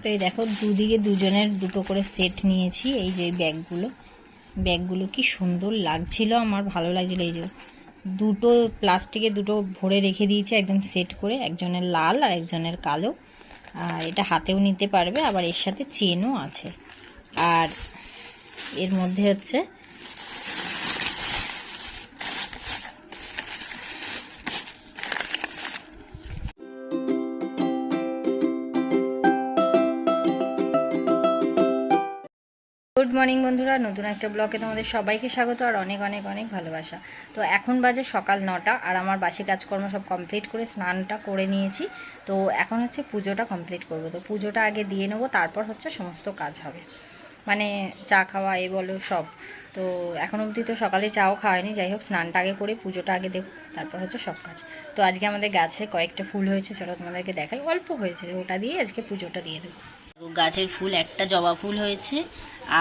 তো এই দেখো দুদিকে দুজনের দুটো করে সেট নিয়েছি, এই যে ব্যাগগুলো। ব্যাগগুলো কি সুন্দর লাগছিল, আমার ভালো লাগছিল। এই যে দুটো প্লাস্টিকে দুটো ভরে রেখে দিয়েছি, একদম সেট করে, একজনের লাল আর একজনের কালো। আর এটা হাতেও নিতে পারবে, আবার এর সাথে চেনও আছে। আর এর মধ্যে হচ্ছে গুড মর্নিং বন্ধুরা। নতুন একটা ব্লগে তোমাদের সবাইকে স্বাগত আর অনেক অনেক অনেক ভালোবাসা। তো এখন বাজে সকাল নটা আর আমার বাসি কাজকর্ম সব কমপ্লিট করে স্নানটা করে নিয়েছি। তো এখন হচ্ছে পুজোটা কমপ্লিট করব। তো পুজোটা আগে দিয়ে নেব, তারপর হচ্ছে সমস্ত কাজ হবে। মানে চা খাওয়া, এ বলো সব। তো এখন অবধি তো সকালে চাও খাওয়ায়নি যাই হোক, স্নানটা আগে করে পুজোটা আগে দেবো, তারপর হচ্ছে সব কাজ। তো আজকে আমাদের গাছে কয়েকটা ফুল হয়েছে, চলো তোমাদেরকে দেখাই। অল্প হয়েছে, ওটা দিয়ে আজকে পুজোটা দিয়ে দেবো। গাছের ফুল, একটা জবা ফুল হয়েছে,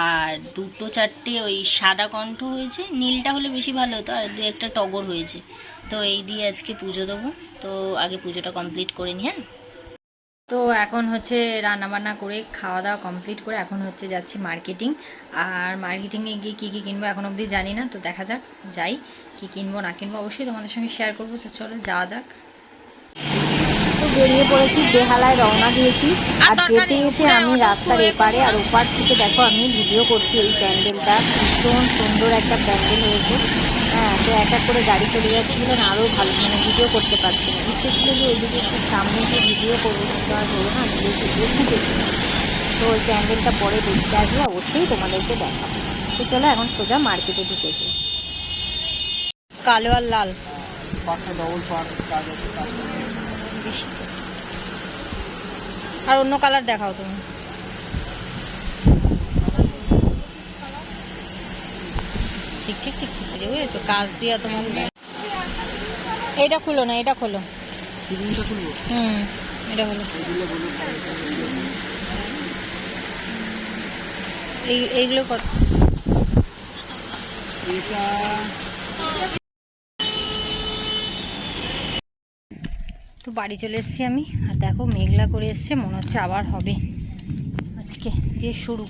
আর দুটো চারটে ওই সাদা কণ্ঠ হয়েছে, নীলটা হলে বেশি ভালো হতো, আর দু একটা টগর হয়েছে। তো এই দিয়ে আজকে পুজো দেবো। তো আগে পুজোটা কমপ্লিট করে নি হ্যাঁ? তো এখন হচ্ছে রান্নাবান্না করে খাওয়া দাওয়া কমপ্লিট করে এখন হচ্ছে যাচ্ছি মার্কেটিং আর মার্কেটিংয়ে গিয়ে কী কী কিনবো এখন অবধি জানি না, তো দেখা যাক, যাই, কী কিনবো না কিনবো অবশ্যই তোমাদের সঙ্গে শেয়ার করব। তো চলো, যাওয়া যাক। বেরিয়ে পড়েছি বেহালায় রওনা দিয়েছি। আর যেতে যেতে আমি রাস্তার এপারে আর ওপার থেকে দেখো আমি ভিডিও করছি এই প্যান্ডেলটা। ভীষণ সুন্দর একটা প্যান্ডেল হয়েছে। হ্যাঁ তো এক এক করে গাড়ি চলে যাচ্ছিল না আরও ভালো মানে ভিডিও করতে পারছি না। ইচ্ছে ছিল যে ওইদিকে একটু সামনে যে ভিডিও করব কিন্তু আর হলো না নিজে ভিডিও ফুটেছিলাম তো ওই প্যান্ডেলটা পরে দেখতে আসলে অবশ্যই তোমাদেরকে দেখাবো। তো চলো এখন সোজা মার্কেটে ঢুকেছি। কালো আর লাল। ডবল আর অন্য কালার দেখাও তুমি। ঠিক ঠিক ঠিক ঠিক বুঝেছ? কাজ দিয়া তোমার এটা খুলো না এটা খোলো। হুম এটা হলো এই এইগুলো কত? এটা বাড়ি চলে এসেছি আমি। আর দেখো, মেঘলা করে এসছে, মনে হচ্ছে আবার হবে। আজকে দিয়ে শুরু।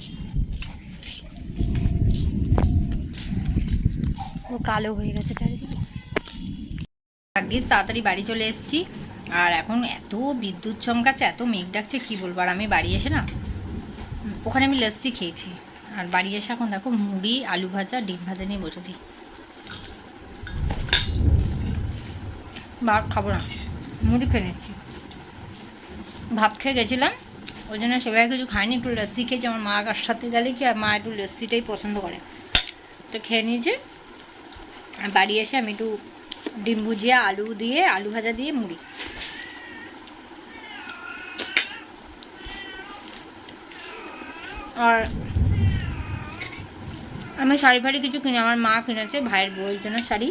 পুরো কালো হয়ে গেছে চারিদিকে। ভাগ্যিস, তাড়াতাড়ি বাড়ি চলে এসেছি। আর এখন এত বিদ্যুৎ চমকাচ্ছে, এত মেঘ ডাকছে, কি বলব? আর আমি বাড়ি এসে না, ওখানে আমি লস্যি খেয়েছি। আর বাড়ি এসে এখন দেখো, মুড়ি, আলু ভাজা, ডিম ভাজা নিয়ে বসেছি। ভাত খাব না। মুড়ি খেয়ে নিচ্ছি। ভাত খেয়ে গেছিলাম, ওই জন্য সেভাবে কিছু খাইনি, একটু লস্যি খেয়েছি। আমার মা কার সাথে গেলে কি, আর মা একটু লস্যিটাই পছন্দ করে। তো খেয়ে নিয়েছি। বাড়ি এসে আমি একটু ডিম ভুজিয়া, আলু দিয়ে, আলু ভাজা দিয়ে মুড়ি। আর আমি শাড়ি ফাড়ি কিছু কিনে, আমার মা কিনেছে ভাইয়ের বউয়ের জন্য শাড়ি,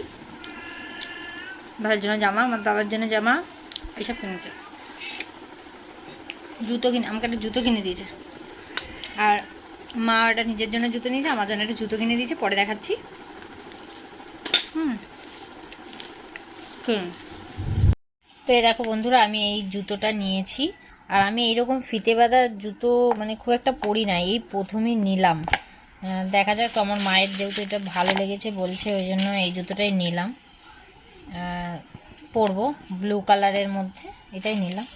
ভাইয়ের জন্য জামা, আমার দাদার জন্য জামা। এইসব কিনেছে জুতো কিনে, আমাকে একটা জুতো কিনে দিয়েছে। আর মা ওটা নিজের জন্য জুতো নিয়েছে, আমার জন্য একটা জুতো কিনে দিয়েছে, পরে দেখাচ্ছি। হুম। তো এই দেখো বন্ধুরা, আমি এই জুতোটা নিয়েছি। আর আমি এইরকম ফিতে বাঁধা জুতো মানে খুব একটা পরি না, এই প্রথমেই নিলাম। দেখা যাক, আমার মায়ের যেহেতু এটা ভালো লেগেছে বলছে, ওই জন্য এই জুতোটাই নিলাম। পরবো ব্লু কালারের মধ্যে, এটাই নিলাম।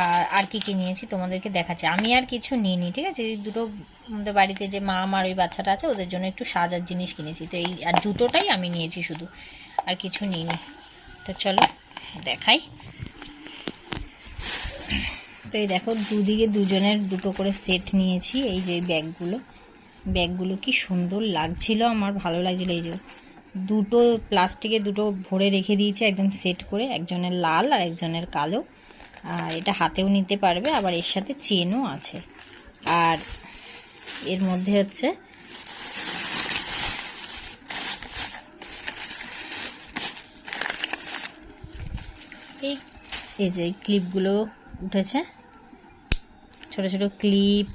আর আর কি কি নিয়েছি তোমাদেরকে দেখাচ্ছি। আমি আর কিছু নিইনি, ঠিক আছে? এই দুটো আমাদের বাড়িতে যে মা আমার ওই বাচ্চাটা আছে, ওদের জন্য একটু সাজার জিনিস কিনেছি। তো এই, আর জুতোটাই আমি নিয়েছি শুধু, আর কিছু নিইনি। তো চলো, দেখাই। তো এই দেখো, দুদিকে দুজনের দুটো করে সেট নিয়েছি, এই যে ব্যাগগুলো। ব্যাগগুলো কি সুন্দর লাগছিল, আমার ভালো লাগছিল এই যে। দুটো প্লাস্টিকে দুটো ভরে রেখে দিয়েছি, একদম সেট করে, একজনের লাল আর একজনের কালো। আর এটা হাতেও নিতে পারবে, আবার এর সাথে চেনও আছে। আর এর মধ্যে হচ্ছে এই এই যে ক্লিপগুলো উঠেছে। ছোট ছোট ক্লিপ,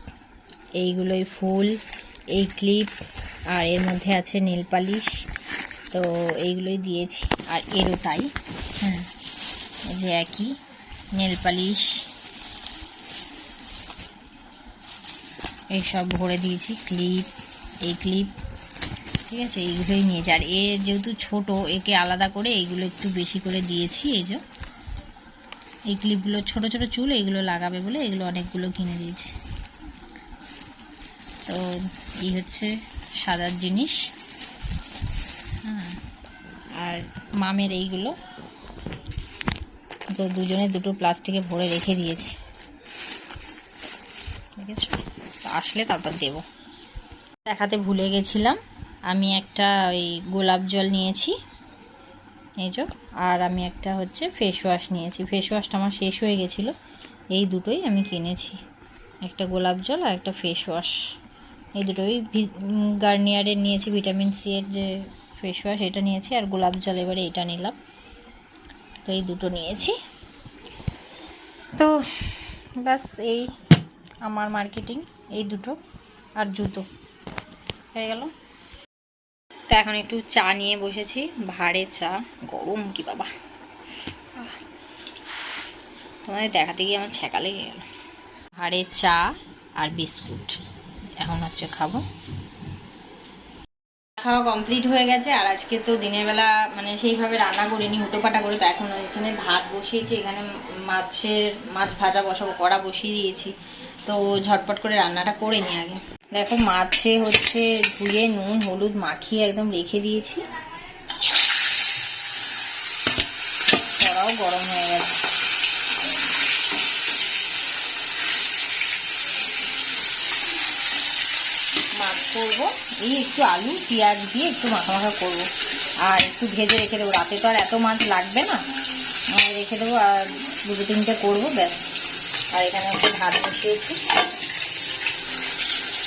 এইগুলোই ফুল, এই ক্লিপ আর এর মধ্যে আছে নেল পালিশ, তো এইগুলোই দিয়েছি, আর এরও তাই। হ্যাঁ যে একই, নেল পালিশ। এই সব ভরে দিয়েছি, ক্লিপ, এই ক্লিপ, ঠিক আছে, এইগুলোই নিয়েছি। আর এ যেহেতু ছোট, একে আলাদা করে এইগুলো একটু বেশি করে দিয়েছি, এই যে। এই ক্লিপগুলো, ছোট ছোট চুল এইগুলো লাগাবে বলে এগুলো অনেকগুলো কিনে দিয়েছি। তো এই হচ্ছে সাদার জিনিস। হ্যাঁ আর মামের এইগুলো। তো দুজনে দুটো প্লাস্টিকে ভরে রেখে দিয়েছি। দেখেছ আসলে তারপর দেব। দেখাতে ভুলে গেছিলাম। আমি একটা ওই গোলাপ জল নিয়েছি। এই যে, আর আমি একটা হচ্ছে ফেস ওয়াশ নিয়েছি। ফেস ওয়াশটা আমার শেষ হয়ে গেছিল। এই দুটোই আমি কিনেছি। একটা গোলাপ জল আর একটা ফেস ওয়াশ এই দুটোই গার্নিয়ারের নিয়েছি, ভিটামিন সি এর যে ফেস ওয়াশ এটা নিয়েছি আর গোলাপ জল এবারে এটা নিলাম। তো এই দুটো নিয়েছি। তো ব্যাস এই আমার মার্কেটিং এই দুটো আর জুতো। হয়ে গেল। তো এখন একটু চা নিয়ে বসেছি। ভাড়ে চা, গরম কি বাবা। তোমাদের দেখাতে গিয়ে আমার ছ্যাঁকা লেগে গেল। ভাড়ে চা আর বিস্কুট। এখন হচ্ছে খাব। খাওয়া কমপ্লিট হয়ে গেছে, আর আজকে তো দিনের বেলা মানে সেইভাবে রান্না করিনি, উটোপাটা করে, তো এখন এখানে ভাত বসিয়েছি, এখানে মাছের, মাছ ভাজা বসাবো, কড়া বসিয়ে দিয়েছি, তো ঝটপট করে রান্নাটা করে নি আগে। দেখো মাছে হচ্ছে ধুয়ে, নুন, হলুদ মাখিয়ে একদম রেখে দিয়েছি। কড়াও গরম হয়ে গেছে মাছ করব। এই একটু আলু, পেঁয়াজ দিয়ে একটু মাখা মাখা করব। আর একটু ভেজে রেখে দেবো। রাতে তো আর এত মাছ লাগবে না। রেখে দেবো আর দুটো তিনটে করব, ব্যাস। আর এখানে হচ্ছে ভাত বসিয়েছি।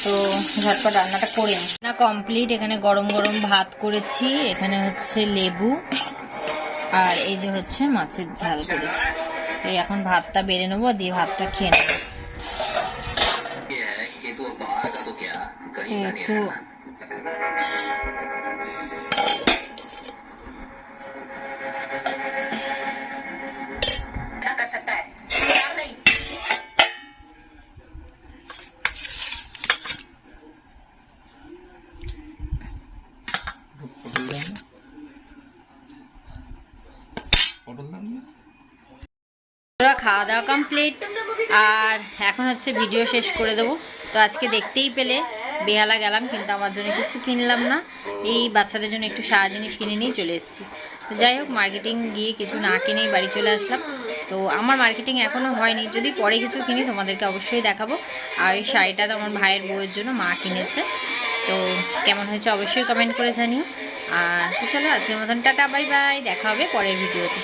তো ঝটপট রান্নাটা করে না। কমপ্লিট এখানে গরম গরম ভাত করেছি। এখানে হচ্ছে লেবু। আর এই যে হচ্ছে মাছের ঝাল করেছি। এই এখন ভাতটা বেড়ে নেব, দিয়ে ভাতটা খেয়ে নেব। বন্ধুরা, খাওয়া দাওয়া কমপ্লিট আর এখন হচ্ছে ভিডিও শেষ করে দেবো। তো আজকে দেখতেই পেলে বেহালা গেলাম, কিন্তু আমার জন্য কিছু কিনলাম না। এই বাচ্চাদের জন্য একটু সারা জিনিস কিনে নিয়ে চলে এসেছি। যাই হোক মার্কেটিং গিয়ে কিছু না কিনেই বাড়ি চলে আসলাম। তো আমার মার্কেটিং এখনও হয়নি। যদি পরে কিছু কিনি, তোমাদেরকে অবশ্যই দেখাবো। আর ওই শাড়িটা তো আমার ভাইয়ের বউয়ের জন্য, মা কিনেছে। তো কেমন হয়েছে অবশ্যই কমেন্ট করে জানিও। আর তো চলো, আজকের মতন টাটা বাই বাই দেখা হবে পরের ভিডিওতে